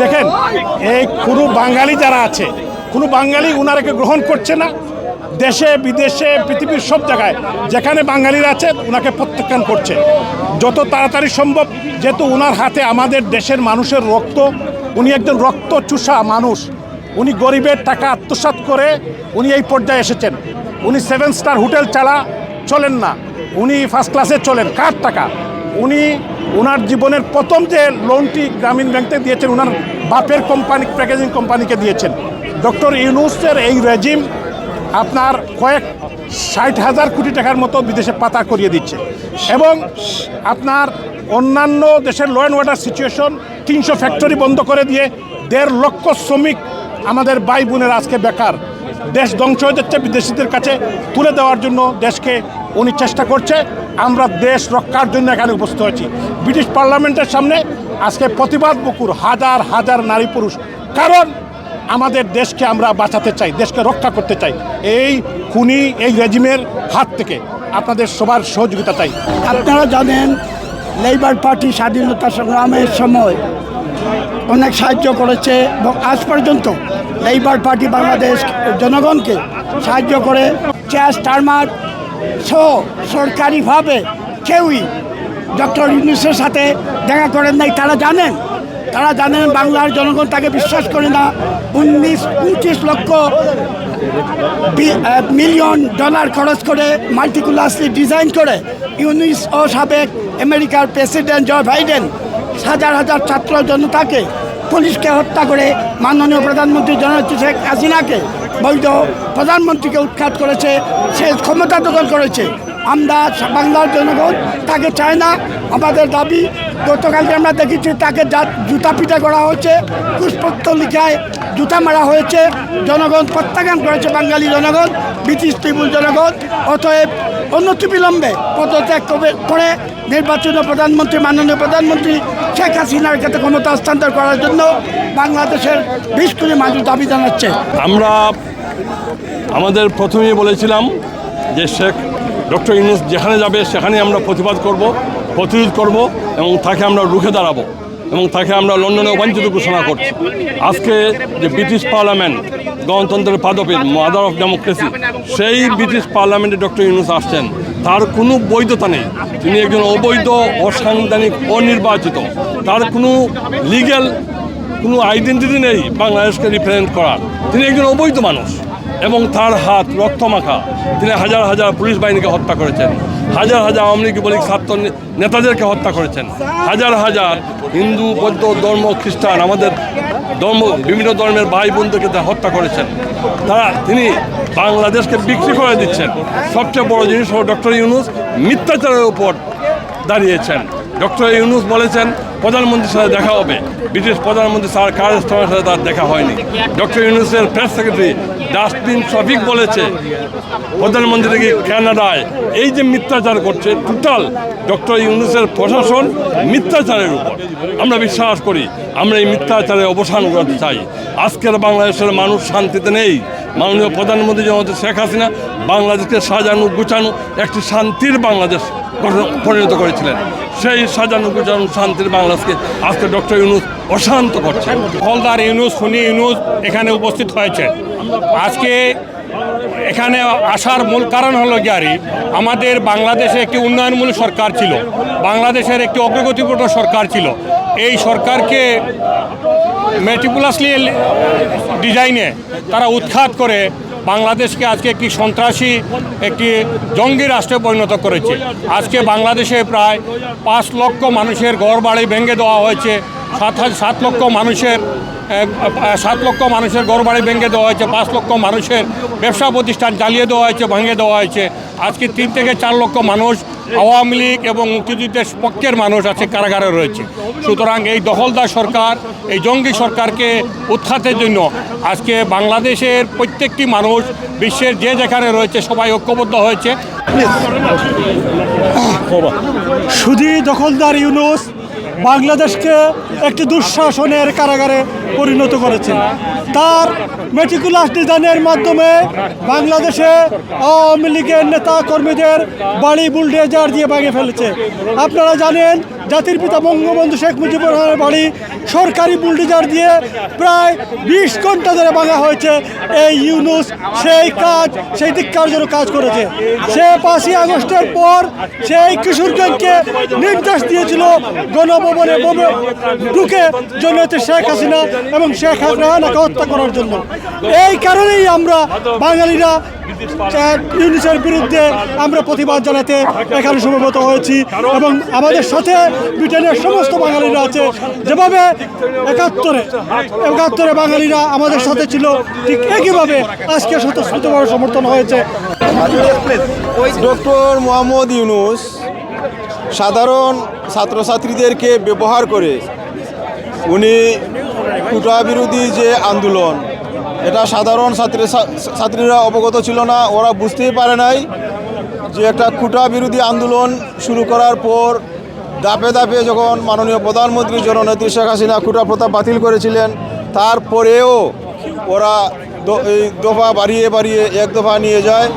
দেখেন, এই কোনো বাঙালি যারা আছে, কোনো বাঙালি উনারাকে গ্রহণ করছে না। দেশে, বিদেশে, পৃথিবীর সব জায়গায় যেখানে বাঙালিরা আছে ওনাকে প্রত্যাখ্যান করছে। যত তাড়াতাড়ি সম্ভব, যেহেতু ওনার হাতে আমাদের দেশের মানুষের রক্ত, উনি একজন রক্ত চুষা মানুষ। উনি গরিবের টাকা আত্মসাৎ করে উনি এই পর্যায়ে এসেছেন। উনি সেভেন স্টার হোটেল চালা, চলেন না। উনি ফার্স্ট ক্লাসে চলেন। কার টাকা? উনি ওনার জীবনের প্রথম যে লোনটি গ্রামীণ ব্যাংক দিয়েছেন ওনার বাপের কোম্পানি প্যাকেজিং কোম্পানিকে দিয়েছেন। ডক্টর ইউনুসের এই রেজিম আপনার কয়েক ষাট হাজার কোটি টাকার মতো বিদেশে পাতা করিয়ে দিচ্ছে। এবং আপনার অন্যান্য দেশের ল অ্যান্ড ওয়াটার সিচুয়েশন তিনশো ফ্যাক্টরি বন্ধ করে দিয়ে দেড় লক্ষ শ্রমিক আমাদের ভাই বোনের আজকে বেকার। দেশ ধ্বংস হয়ে যাচ্ছে বিদেশিদের কাছে। তুলে দেওয়ার জন্য দেশকে উনি চেষ্টা করছে, আমরা দেশ রক্ষার জন্য এখানে উপস্থিত হয়েছি। ব্রিটিশ পার্লামেন্টের সামনে আজকে প্রতিবাদ বকুর হাজার হাজার নারী পুরুষ। কারণ আমাদের দেশকে আমরা বাঁচাতে চাই, দেশকে রক্ষা করতে চাই। এই খুনি, এই রেজিমের হাত থেকে আপনাদের সবার সহযোগিতা চাই। আপনারা জানেন লেবার পার্টি স্বাধীনতা সংগ্রামের সময় অনেক সাহায্য করেছে এবং আজ পর্যন্ত লেবার পার্টি বাংলাদেশ জনগণকে সাহায্য করে। চেয়ার স্টারমার সহ সরকারিভাবে কেউই ডক্টর ইউনুসের সাথে দেখা করেন নাই। তারা জানেন তারা জানেন বাংলার জনগণ তাকে বিশ্বাস করে না। উনিশ, পঁচিশ লক্ষ মিলিয়ন ডলার খরচ করে মাল্টিকুলাসলি ডিজাইন করে ইউনিস ও সাবেক আমেরিকার প্রেসিডেন্ট জয় বাইডেন হাজার হাজার ছাত্র জনতাকে পুলিশকে হত্যা করে মাননীয় প্রধানমন্ত্রী জননেত্রী শেখ হাসিনাকে বৈধ প্রধানমন্ত্রীকে উৎখাত করেছে, সে ক্ষমতা দখল করেছে। আমরা বাংলার জনগণ, তাকে চায় না। আমাদের দাবি, গতকালকে আমরা দেখেছি তাকে জুতা পিঠা করা হয়েছে পুষ্পত্তলিকায় জুতা মারা হয়েছে। জনগণ প্রত্যাখ্যান করেছে, বাঙালি জনগণ, ব্রিটিশ ত্রিপুল জনগণ। অতএব অনতিবিলম্বে পদত্যাগ করে- করে নির্বাচনীয় প্রধানমন্ত্রী, মাননীয় প্রধানমন্ত্রী শেখ হাসিনার কাছে ক্ষমতা হস্তান্তর করার জন্য বাংলাদেশের বিশ কোটি মানুষ দাবি জানাচ্ছে। আমরা আমাদের প্রথমেই বলেছিলাম যে শেখ ডক্টর ইউনুস যেখানে যাবে সেখানে আমরা প্রতিবাদ করব, প্রতিরোধ করব এবং তাকে আমরা রুখে দাঁড়াবো এবং তাকে আমরা লন্ডনে অবাঞ্ছিত ঘোষণা করছি। আজকে যে ব্রিটিশ পার্লামেন্ট, গণতন্ত্রের পাদপীঠ মাদার অফ ডেমোক্রেসি সেই ব্রিটিশ পার্লামেন্টে ডক্টর ইউনুস আসছেন। তার কোনো বৈধতা নেই। তিনি একজন অবৈধ, অসাংবিধানিক, অনির্বাচিত। তার কোনো লিগ্যাল কোনো আইডেন্টিটি নেই বাংলাদেশকে রিপ্রেজেন্ট করার। তিনি একজন অবৈধ মানুষ। এবং তার হাত রক্তমাখা। তিনি হাজার হাজার পুলিশ বাহিনীকে হত্যা করেছেন। হাজার হাজার আওয়ামী লীগ ছাত্র নেতাদেরকে হত্যা করেছেন। হাজার হাজার হিন্দু, বৌদ্ধ, ধর্ম, খ্রিস্টান আমাদের ধর্ম, বিভিন্ন ধর্মের ভাই বোনদেরকে হত্যা করেছেন। তারা তিনি বাংলাদেশকে বিক্রি করে দিচ্ছেন। সবচেয়ে বড় জিনিস হল ডক্টর ইউনুস মিথ্যাচারের উপর দাঁড়িয়েছেন। ডক্টর ইউনুস বলেছেন প্রধানমন্ত্রীর সাথে দেখা হবে। ব্রিটিশ প্রধানমন্ত্রী স্যার কার স্টমের সাথে তার দেখা হয়নি। ডক্টর ইউনুসের প্রেস সেক্রেটারি ডাস্টবিন শফিক বলেছে, প্রধানমন্ত্রীকে কানাডায় এই যে মিথ্যাচার করছে টোটাল ডক্টর ইউনুসের প্রশাসন মিথ্যাচারের উপর। আমরা বিশ্বাস করি, আমরা এই মিথ্যাচারে অবসান করতে চাই। আজকের বাংলাদেশের মানুষ শান্তিতে নেই। মাননীয় প্রধানমন্ত্রী জনতা শেখ হাসিনা বাংলাদেশকে সাজানো, গুছানো একটি শান্তির বাংলাদেশ পরিণত করেছিলেন। সেই সাজানো গুছানো শান্তির বাংলাদেশকে আজকে ডক্টর ইউনুস অশান্ত করছে হলদার ইউনুস খুনি ইউনুস এখানে উপস্থিত হয়েছে। আজকে এখানে আসার মূল কারণ হলো জারি আমাদের বাংলাদেশে একটি উন্নয়নমূলক সরকার ছিল। বাংলাদেশের একটি অগ্রগতিপূর্ণ সরকার ছিল। এই সরকারকে মেটিকুলাসলি ডিজাইনে তারা উৎখাত করে বাংলাদেশকে আজকে একটি সন্ত্রাসী, একটি জঙ্গি রাষ্ট্রে পরিণত করেছে। আজকে বাংলাদেশে প্রায় পাঁচ লক্ষ মানুষের ঘর বাড়ি ভেঙে দেওয়া হয়েছে। সাত সাত লক্ষ মানুষের সাত লক্ষ মানুষের ঘর বাড়ি ভেঙে দেওয়া হয়েছে, পাঁচ লক্ষ মানুষের ব্যবসা প্রতিষ্ঠান জ্বালিয়ে দেওয়া হয়েছে, ভেঙে দেওয়া হয়েছে। আজকে তিন থেকে চার লক্ষ মানুষ, আওয়ামী লীগ এবং মুক্তিযুদ্ধের পক্ষের মানুষ আছে কারাগারে রয়েছে। সুতরাং এই দখলদার সরকার, এই জঙ্গি সরকারকে উৎখাতের জন্য আজকে বাংলাদেশের প্রত্যেকটি মানুষ, বিশ্বের যে যেখানে রয়েছে, সবাই ঐক্যবদ্ধ হয়েছে। সুদী দখলদার ইউনুস বাংলাদেশকে একটি দুঃশাসনের কারাগারে পরিণত করেছে। তার মেটিকুলাস ডিজাইনের মাধ্যমে বাংলাদেশে আওয়ামী লীগের নেতা কর্মীদের বাড়ি বুলডেজার দিয়ে ভেঙে ফেলেছে। আপনারা জানেন জাতির পিতা বঙ্গবন্ধু শেখ মুজিবুর রহমানের বাড়ি সরকারি বুলডোজার দিয়ে প্রায় বিশ ঘণ্টা ধরে ভাঙা হয়েছে এই ইউনুস। সেই কাজ, সেই ধিক্কার জন্য কাজ করেছে। সে পাঁচই আগস্টের পর সেই কিশোরগঞ্জকে নির্দেশ দিয়েছিল গণভবনে বোমে ঢুকে জন্যতে শেখ হাসিনা এবং শেখ হাসিনাকে হত্যা করার জন্য। এই কারণেই আমরা বাঙালিরা ইউনিসের বিরুদ্ধে আমরা প্রতিবাদ জানাতে এখানে সমবেত হয়েছি এবং আমাদের সাথে ব্রিটেনের সমস্ত বাঙালিরা আছে। যেভাবে একাত্তরে একাত্তরে বাঙালিরা আমাদের সাথে ছিল, ঠিক একইভাবে আজকে স্বতঃস্ফূর্তভাবে সমর্থন হয়েছে। ডক্টর মোহাম্মদ ইউনুস সাধারণ ছাত্রছাত্রীদেরকে ব্যবহার করে উনি কুটা বিরোধী যে আন্দোলন, এটা সাধারণ ছাত্রী, ছাত্রীরা অবগত ছিল না, ওরা বুঝতেই পারে নাই যে একটা কুটা বিরোধী আন্দোলন শুরু করার পর দাপে দাপে যখন মাননীয় প্রধানমন্ত্রী জননেত্রী শেখ হাসিনা কুটা প্রথা বাতিল করেছিলেন, তারপরেও ওরা এই দফা বাড়িয়ে বাড়িয়ে এক দফা নিয়ে যায়।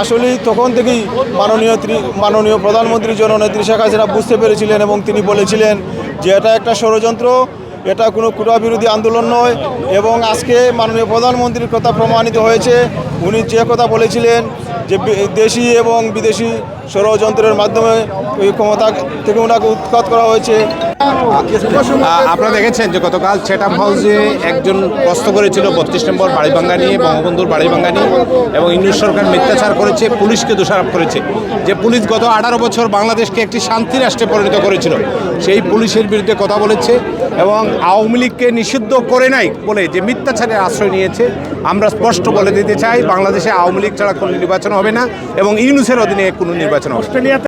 আসলেই তখন থেকেই মাননীয় মাননীয় প্রধানমন্ত্রী জননেত্রী শেখ হাসিনা বুঝতে পেরেছিলেন এবং তিনি বলেছিলেন যে এটা একটা ষড়যন্ত্র। এটা কোনো কুটা বিরোধী আন্দোলন নয় এবং আজকে মাননীয় প্রধানমন্ত্রীর কথা প্রমাণিত হয়েছে। উনি যে কথা বলেছিলেন যে দেশি এবং বিদেশি ষড়যন্ত্রের মাধ্যমে ওই ক্ষমতা থেকে ওনাকে উৎখাত করা হয়েছে। আপনারা দেখেছেন যে গতকাল চেটাম হাউসে একজন প্রশ্ন করেছিল বত্রিশ নম্বর বাড়ি ভাঙ্গা নিয়ে, বঙ্গবন্ধুর বাড়ি ভাঙ্গা নিয়ে এবং ইংলিশ সরকার মিথ্যাচার করেছে, পুলিশকে দোষারোপ করেছে। যে পুলিশ গত আঠারো বছর বাংলাদেশকে একটি শান্তি রাষ্ট্রে পরিণত করেছিল সেই পুলিশের বিরুদ্ধে কথা বলেছে এবং আওয়ামী লীগকে নিষিদ্ধ করে নাই বলে যে মিথ্যাচারের আশ্রয় নিয়েছে, আমরা স্পষ্ট বলে দিতে চাই, বাংলাদেশে আওয়ামী লীগ ছাড়া কোনো নির্বাচন হবে না এবং ইউনুসের অধীনে কোনো নির্বাচন হবে।